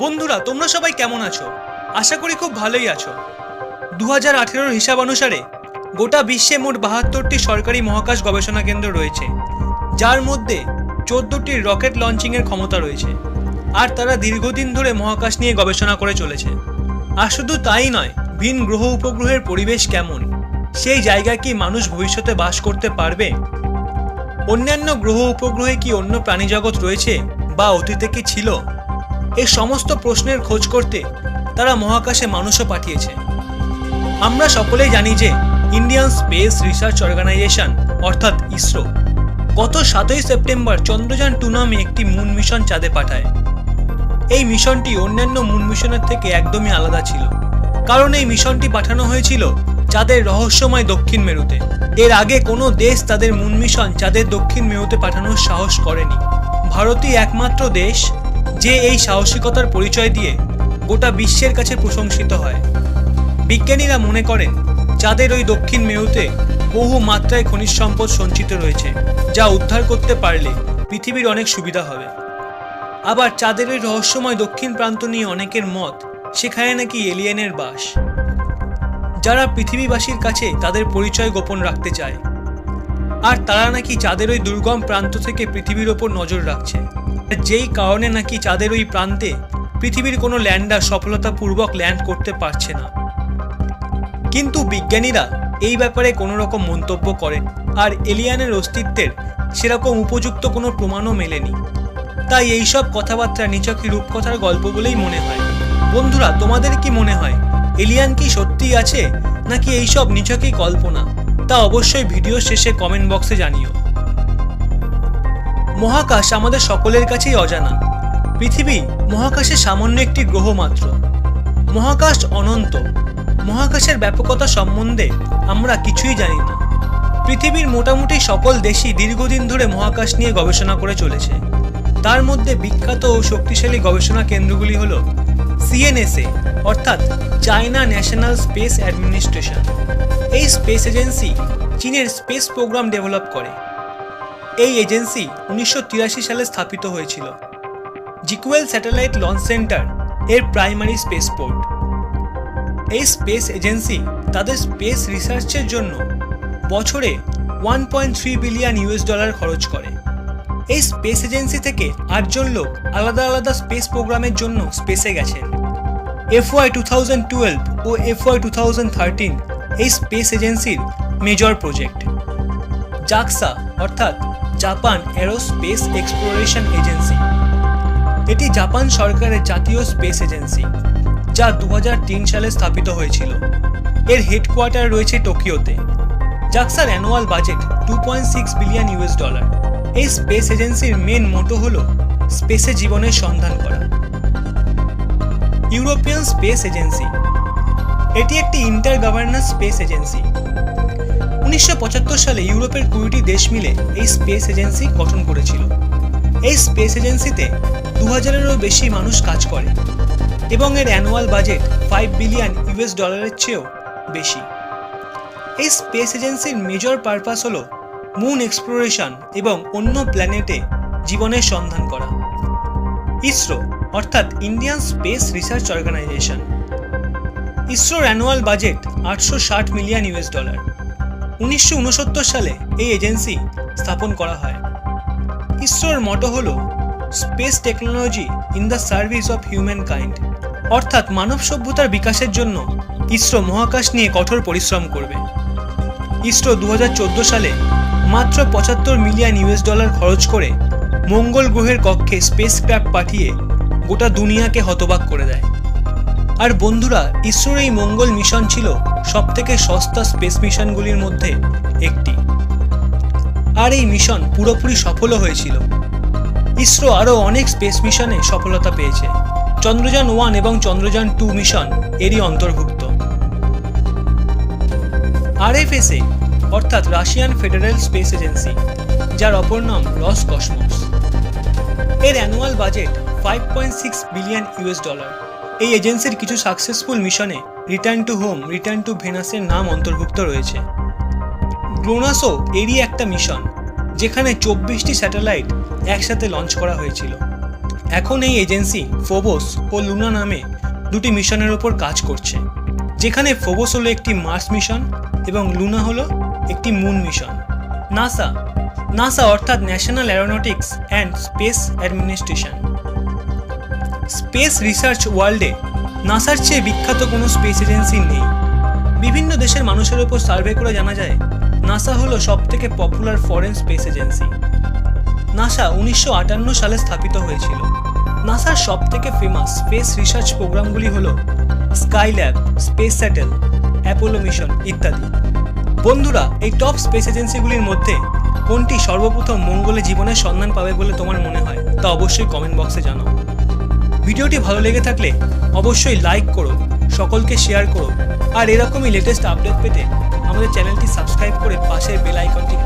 বন্ধুরা, তোমরা সবাই কেমন আছো? আশা করি খুব ভালোই আছো। দু হাজার আঠেরোর হিসাব অনুসারে গোটা বিশ্বে মোট বাহাত্তরটি সরকারি মহাকাশ গবেষণা কেন্দ্র রয়েছে, যার মধ্যে চোদ্দটির রকেট লঞ্চিংয়ের ক্ষমতা রয়েছে, আর তারা দীর্ঘদিন ধরে মহাকাশ নিয়ে গবেষণা করে চলেছে। আর শুধু তাই নয়, ভিন গ্রহ উপগ্রহের পরিবেশ কেমন, সেই জায়গায় কি মানুষ ভবিষ্যতে বাস করতে পারবে? অন্যান্য গ্রহ উপগ্রহে কি অন্য প্রাণীজগৎ রয়েছে বা অতীতে কি ছিল? এই সমস্ত প্রশ্নের খোঁজ করতে তারা মহাকাশে মানুষও পাঠিয়েছে। আমরা সকলেই জানি যে ইন্ডিয়ান স্পেস রিসার্চ অর্গানাইজেশন, অর্থাৎ ইসরো, গত সাতই সেপ্টেম্বর চন্দ্রযান টু নামে একটি মুন মিশন চাঁদে পাঠায়। এই মিশনটি অন্যান্য মুন মিশনের থেকে একদমই আলাদা ছিল। কারণ এই মিশনটি পাঠানো হয়েছিল চাঁদের রহস্যময় দক্ষিণ মেরুতে। এর আগে কোনো দেশ তাদের মুন মিশন চাঁদের দক্ষিণ মেরুতে পাঠানোর সাহস করেনি। ভারতই একমাত্র দেশ যে এই সাহসিকতার পরিচয় দিয়ে গোটা বিশ্বের কাছে প্রশংসিত হয়। বিজ্ঞানীরা মনে করেন চাঁদের ওই দক্ষিণ মেরুতে বহু মাত্রায় খনিজ সম্পদ সঞ্চিত রয়েছে, যা উদ্ধার করতে পারলে পৃথিবীর অনেক সুবিধা হবে। আবার চাঁদের ওই রহস্যময় দক্ষিণ প্রান্ত নিয়ে অনেকের মত, সেখানে নাকি এলিয়েনের বাস। যারা পৃথিবীবাসীর কাছে তাদের পরিচয় গোপন রাখতে চায়, আর তারা নাকি চাঁদের ওই দুর্গম প্রান্ত থেকে পৃথিবীর ওপর নজর রাখছে। যেই কারণে নাকি চাঁদের ওই প্রান্তে পৃথিবীর কোনো ল্যান্ডার সফলতাপূর্বক ল্যান্ড করতে পারছে না। কিন্তু বিজ্ঞানীরা এই ব্যাপারে কোনো রকম মন্তব্য করেন, আর এলিয়ানের অস্তিত্বের সেরকম উপযুক্ত কোনো প্রমাণও মেলেনি। তাই এইসব কথাবার্তা নিচকি রূপকথার গল্প বলেই মনে হয়। বন্ধুরা, তোমাদের কি মনে হয়, এলিয়ান কি সত্যিই আছে, নাকি এইসব নিছকই কল্পনা? তা অবশ্যই ভিডিও শেষে কমেন্ট বক্সে জানিও। মহাকাশ আমাদের সকলের কাছেই অজানা। পৃথিবী মহাকাশে সামান্য একটি গ্রহ মাত্র। মহাকাশ অনন্ত। মহাকাশের ব্যাপকতা সম্বন্ধে আমরা কিছুই জানি না। পৃথিবীর মোটামুটি সকল দেশই দীর্ঘদিন ধরে মহাকাশ নিয়ে গবেষণা করে চলেছে। তার মধ্যে বিখ্যাত ও শক্তিশালী গবেষণা কেন্দ্রগুলি হল সিএনএসএ, অর্থাৎ চায়না ন্যাশনাল স্পেস অ্যাডমিনিস্ট্রেশন। এই স্পেস এজেন্সি চীনের স্পেস প্রোগ্রাম ডেভেলপ করে। এই এজেন্সি উনিশশো তিরাশি সালে স্থাপিত হয়েছিল। জিকুয়েল স্যাটেলাইট লঞ্চ সেন্টার এর প্রাইমারি স্পেসপোর্ট। এই স্পেস এজেন্সি তাদের স্পেস রিসার্চের জন্য বছরে one point three billion US dollar খরচ করে। এই স্পেস এজেন্সি থেকে আটজন লোক আলাদা আলাদা স্পেস প্রোগ্রামের জন্য স্পেসে গেছেন। এফওয়াই টু থাউজেন্ড টুয়েলভ ও এফওয়াই টু থাউজেন্ড থার্টিন এই স্পেস এজেন্সির মেজর প্রজেক্ট। জাকসা অর্থাৎ জাপান এরোস্পেস এক্সপ্লোরেশন এজেন্সি। এটি জাপান সরকারের জাতীয় স্পেস এজেন্সি, যা দু হাজার তিন সালে স্থাপিত হয়েছিল। এর হেডকোয়ার্টার রয়েছে টোকিওতে। জাকসার annual budget two point six billion US dollar. এই স্পেস এজেন্সির মেন মোটো হল স্পেসে জীবনের সন্ধান করা। European space agency. এটি একটি ইন্টার গভর্নেন্স স্পেস এজেন্সি। উনিশশো পঁচাত্তর সালে ইউরোপের কুড়িটি দেশ মিলে এই স্পেস এজেন্সি গঠন করেছিল। এই স্পেস এজেন্সিতে দু হাজারেরও বেশি মানুষ কাজ করে এবং এর annual budget five billion US ডলারের চেয়েও বেশি। এই স্পেস এজেন্সির মেজর পারপাস হল মুন এক্সপ্লোরেশন এবং অন্য প্ল্যানেটে জীবনের সন্ধান করা। ইসরো, অর্থাৎ ইন্ডিয়ান স্পেস রিসার্চ অর্গানাইজেশন। ইসরোর অ্যানুয়াল বাজেট আটশো ষাট মিলিয়ন ইউএস ডলার। উনিশশো উনসত্তর সালে এই এজেন্সি স্থাপন করা হয়। ইসরোর মটো হল, space technology in the service of human kind অর্থাৎ মানব সভ্যতার বিকাশের জন্য ইসরো মহাকাশ নিয়ে কঠোর পরিশ্রম করবে। ইসরো দু হাজার চোদ্দ সালে মাত্র পঁচাত্তর মিলিয়ন ইউএস ডলার খরচ করে মঙ্গল গ্রহের কক্ষে স্পেস ক্রাফট পাঠিয়ে গোটা দুনিয়াকে হতবাক করে দেয়। আর বন্ধুরা ইসরোর এই মঙ্গল মিশন ছিল সবথেকে সস্তা স্পেস মিশনগুলির মধ্যে একটি। আর এই মিশন পুরোপুরি সফলও হয়েছিল। ইসরো আরও অনেক স্পেস মিশনে সফলতা পেয়েছে। চন্দ্রযান ওয়ান এবং চন্দ্রযান টু মিশন এরই অন্তর্ভুক্ত। আরএফএসএ অর্থাৎ রাশিয়ান ফেডারেল স্পেস এজেন্সি যার অপর নাম রস কসমস। এর annual budget five point six billion US dollar এই এজেন্সির কিছু সাকসেসফুল মিশনে return to home return to ভেনাসের নাম অন্তর্ভুক্ত রয়েছে। গ্লোনাসও এরই একটা মিশন, যেখানে চব্বিশটি স্যাটেলাইট একসাথে লঞ্চ করা হয়েছিল। এখন এই এজেন্সি ফোবোস ও লুনা নামে দুটি মিশনের ওপর কাজ করছে, যেখানে ফোবোস হলো একটি মার্স মিশন এবং লুনা হলো একটি মুন মিশন। নাসা নাসা অর্থাৎ national aeronautics and space administration space research ওয়ার্ল্ডে নাসার চেয়ে বিখ্যাত কোনো স্পেস এজেন্সি নেই। বিভিন্ন দেশের মানুষের উপর সার্ভে করে জানা যায়, নাসা হলো সবথেকে popular foreign space agency. NASA উনিশশো আটান্ন সালে স্থাপিত হয়েছিল। নাসার সব থেকে ফেমাস স্পেস রিসার্চ প্রোগ্রামগুলি হল sky lab space shuttle Apollo mission ইত্যাদি। বন্ধুরা, এই টপ স্পেস এজেন্সিগুলির মধ্যে কোনটি সর্বপ্রথম মঙ্গলে জীবনের সন্ধান পাবে বলে তোমার মনে হয় তা অবশ্যই কমেন্ট বক্সে জানাও। ভিডিওটি ভালো লেগে থাকলে অবশ্যই লাইক করো সকলকে শেয়ার করো আর এরকমই লেটেস্ট আপডেট পেতে আমাদের চ্যানেলটি সাবস্ক্রাইব করে পাশের বেল আইকনটি